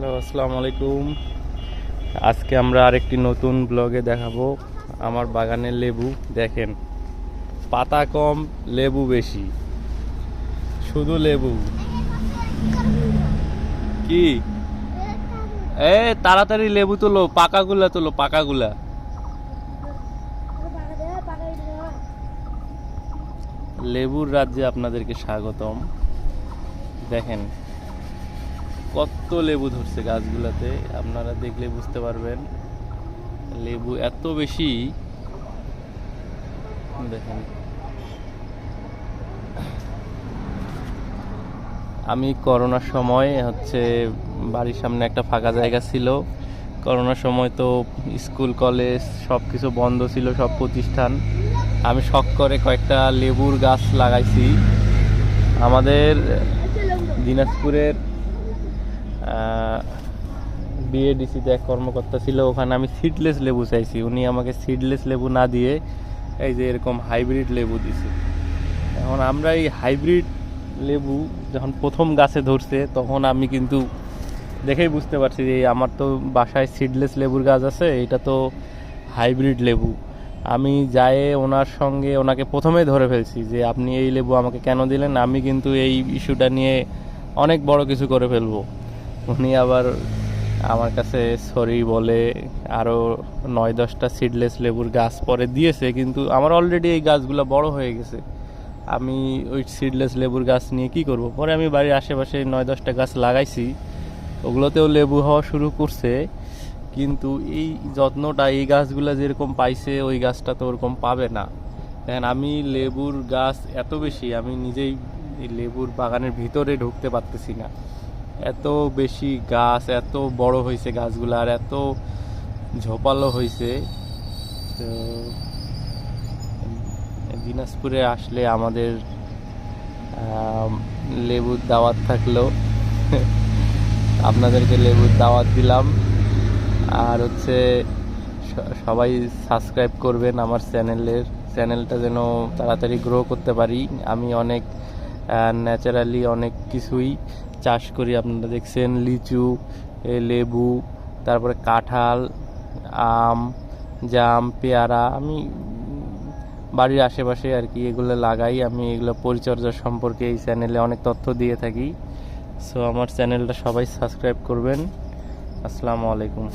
Hello, আসসালামু আলাইকুম। আজকে আমরা আরেকটি নতুন ব্লগে দেখাবো আমার বাগানের লেবু। দেখেন, পাতা কম, লেবু বেশি। শুধু লেবু। কি? এ, তাড়াতাড়ি লেবু তোলো, পাকাগুলা তোলো, পাকাগুলা। লেবুর রাজ্যে আপনাদেরকে স্বাগতম। দেখেন কত লেবু ধরছে গাছগুলাতে, আপনারা দেখলে বুঝতে পারবেন। লেবু এত বেশি। দেখেন। আমি করোনার সময় হচ্ছে বাড়ির সামনে একটা ফাঁকা জায়গা ছিল। করোনার সময় তো স্কুল, কলেজ সব কিছু বন্ধ ছিল, সব প্রতিষ্ঠান। আমি শখ করে কয়েকটা লেবুর গাছ লাগাইছি। আমাদের দিনাজপুরের বিএডিসিতে এক কর্মকর্তা ছিল, ওখানে আমি সিডলেস লেবু চাইছি। উনি আমাকে সিডলেস লেবু না দিয়ে এই যে এরকম হাইব্রিড লেবু দিছে। এখন আমরা এই হাইব্রিড লেবু যখন প্রথম গাছে ধরছে, তখন আমি কিন্তু দেখেই বুঝতে পারছি যে আমার তো বাসায় সিডলেস লেবুর গাছ আছে, এটা তো হাইব্রিড লেবু। আমি যায়ে ওনার সঙ্গে ওনাকে প্রথমেই ধরে ফেলছি যে, আপনি এই লেবু আমাকে কেন দিলেন? আমি কিন্তু এই ইস্যুটা নিয়ে অনেক বড় কিছু করে ফেলব। উনি আবার আমার কাছে সরি বলে আরও নয় দশটা সিডলেস লেবুর গাছ পরে দিয়েছে, কিন্তু আমার অলরেডি এই গাছগুলো বড় হয়ে গেছে। আমি ওই সিডলেস লেবুর গাছ নিয়ে কি করব? পরে আমি বাড়ির আশেপাশে নয় দশটা গাছ লাগাইছি, ওগুলোতেও লেবু হওয়া শুরু করছে, কিন্তু এই যত্নটা, এই গাছগুলো যেরকম পাইছে, ওই গাছটা তো ওরকম পাবে না। দেখেন, আমি লেবুর গাছ এত বেশি, আমি নিজেই এই লেবুর বাগানের ভিতরে ঢুকতে পারতেছি না। এত বেশি গাছ, এত বড় হয়েছে গাছগুলো আর এত ঝোপালো হয়েছে। তো, দিনাজপুরে আসলে আমাদের লেবুর দাওয়াত থাকল। আপনাদেরকে লেবুর দাওয়াত দিলাম। আর হচ্ছে সবাই সাবস্ক্রাইব করবেন আমার চ্যানেলের। চ্যানেলটা যেন তাড়াতাড়ি গ্রো করতে পারি। আমি অনেক ন্যাচারালি অনেক কিছুই চাষ করি আপনারা দেখছেন, লিচু লেবু, তারপরে কাঁঠাল, আম, জাম, পেয়ারা, আমি বাড়ির আশেপাশে আর কি এগুলো লাগাই। আমি এগুলো পরিচর্যা সম্পর্কে এই চ্যানেলে অনেক তথ্য দিয়ে থাকি। সো আমার চ্যানেলটা সবাই সাবস্ক্রাইব করবেন। আসসালামু আলাইকুম।